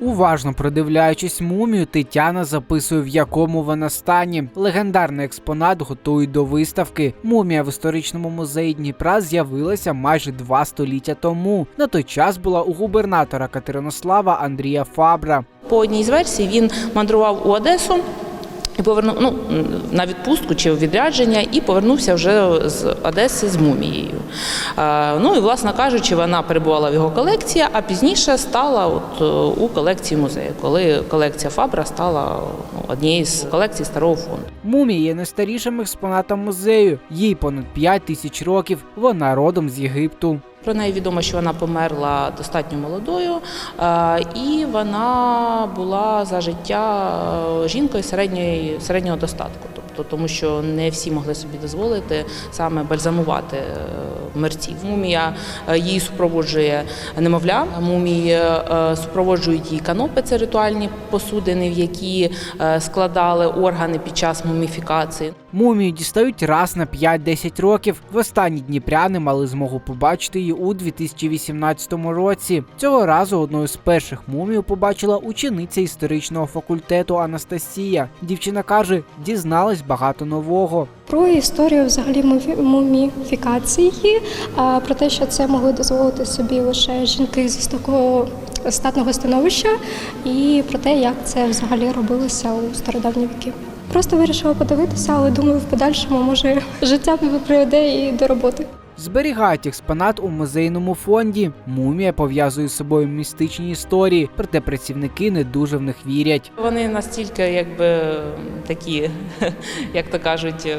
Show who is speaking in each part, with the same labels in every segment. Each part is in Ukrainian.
Speaker 1: Уважно продивляючись мумію, Тетяна записує, в якому вона стані. Легендарний експонат готують до виставки. Мумія в історичному музеї Дніпра з'явилася майже два століття тому. На той час була у губернатора Катеринослава Андрія Фабра.
Speaker 2: По одній з версій він мандрував у Одесу. Повернув ну, на відпустку чи у відрядження і повернувся вже з Одеси з мумією. Ну і, власне кажучи, вона перебувала в його колекції, а пізніше стала от, у колекції музею, коли колекція Фабра стала ну, однією з колекцій старого фонду.
Speaker 1: Мумія є найстарішим експонатом музею. Їй понад 5 тисяч років. Вона родом з Єгипту.
Speaker 2: Про неї відомо, що вона померла достатньо молодою, е, і вона була за життя е, жінкою середньої, середнього достатку. Тобто, тому що не всі могли собі дозволити саме бальзамувати е, мерців. Мумія її супроводжує немовля, мумії супроводжують її канопи, це ритуальні посудини, в які складали органи під час муміфікації.
Speaker 1: Мумію дістають раз на 5-10 років. В Востанні дніпряни мали змогу побачити її у 2018 році. Цього разу одною з перших мумію побачила учениця історичного факультету Анастасія. Дівчина каже, дізналась багато нового.
Speaker 3: Про історію взагалі мумі- муміфікації, про те, що це могли дозволити собі лише жінки з такого статного становища, і про те, як це взагалі робилося у стародавні віки. Просто вирішила подивитися, але думаю, в подальшому може життя приведе і до роботи.
Speaker 1: Зберігають експонат у музейному фонді. Мумія пов'язує з собою містичні історії, проте працівники не дуже в них вірять.
Speaker 2: Вони настільки, якби такі, як то кажуть,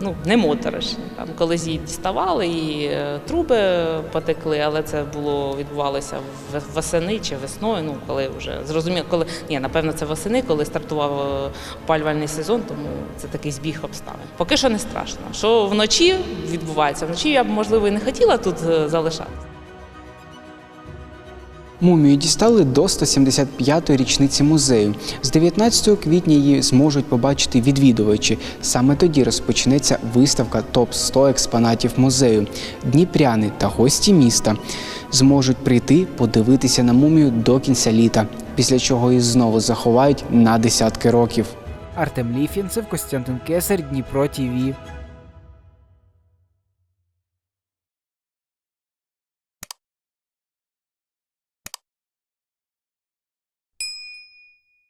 Speaker 2: ну не моторошні. Там колись діставали, і е, труби потекли, але це було відбувалося восени чи весною. Ну коли вже зрозуміло, коли ні, напевно, це восени, коли стартував е, опалювальний сезон, тому це такий збіг обставин. Поки що не страшно. Що вночі відбувається? Вночі я б можливо і не хотіла тут е, залишатися.
Speaker 4: Мумію дістали до 175-ї річниці музею. З 19 квітня її зможуть побачити відвідувачі. Саме тоді розпочнеться виставка топ 100 експонатів музею. Дніпряни та гості міста зможуть прийти подивитися на мумію до кінця літа, після чого її знову заховають на десятки років.
Speaker 1: Артем Ліфінцев, Костянтин Кесар, Дніпро ТІВІ.